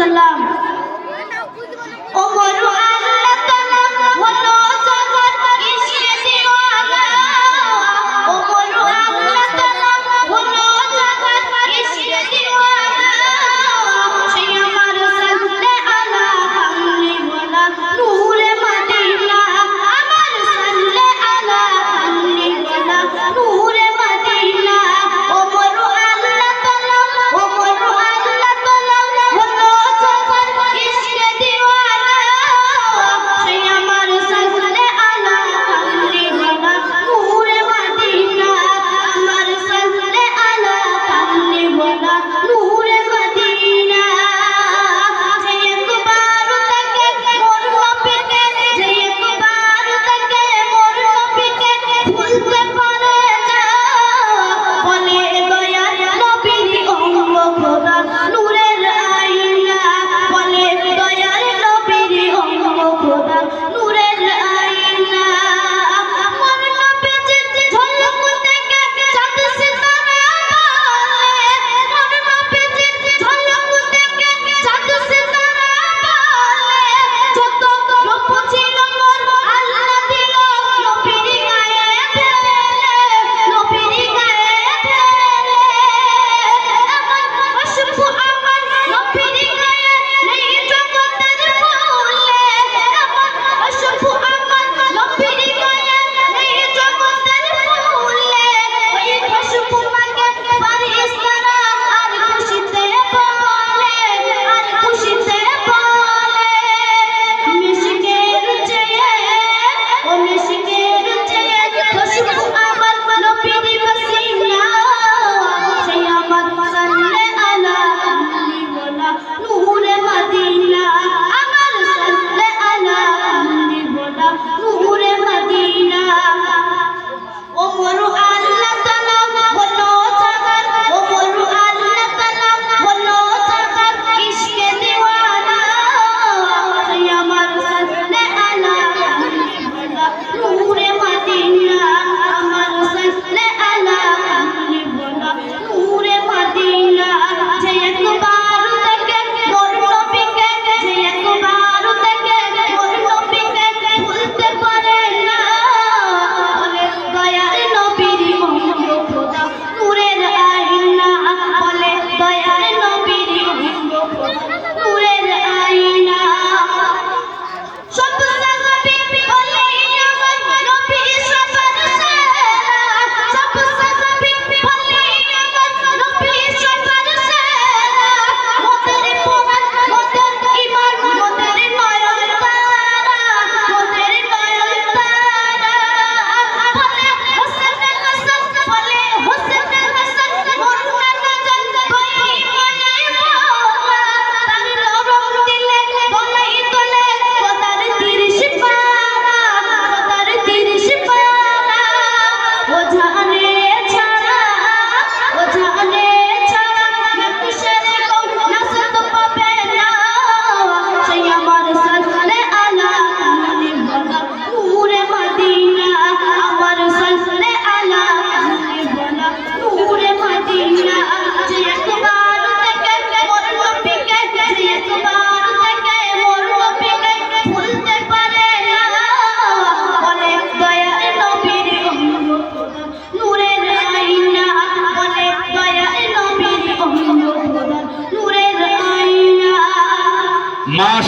Wasallam.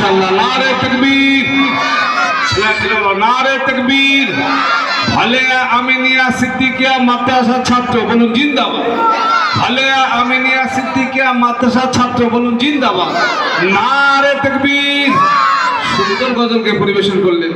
মাশাআল্লাহ নারে তাকবীর। নারে তকবীর। ভালে আমিনিয়া সিদ্দিকিয়া মাদ্রাসা ছাত্র বলুন, জিন্দাবাদ। ভালে আমিনিয়া সিদ্দিকিয়া মাদ্রাসা ছাত্র বলুন, জিন্দাবাদ। নারে তকবীর। সুন্দর গজলকে পরিবেশন করলেন।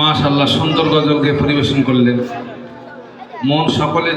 মাশাল্লাহ সুন্দর গজলকে পরিবেশন করলেন। মন সকলে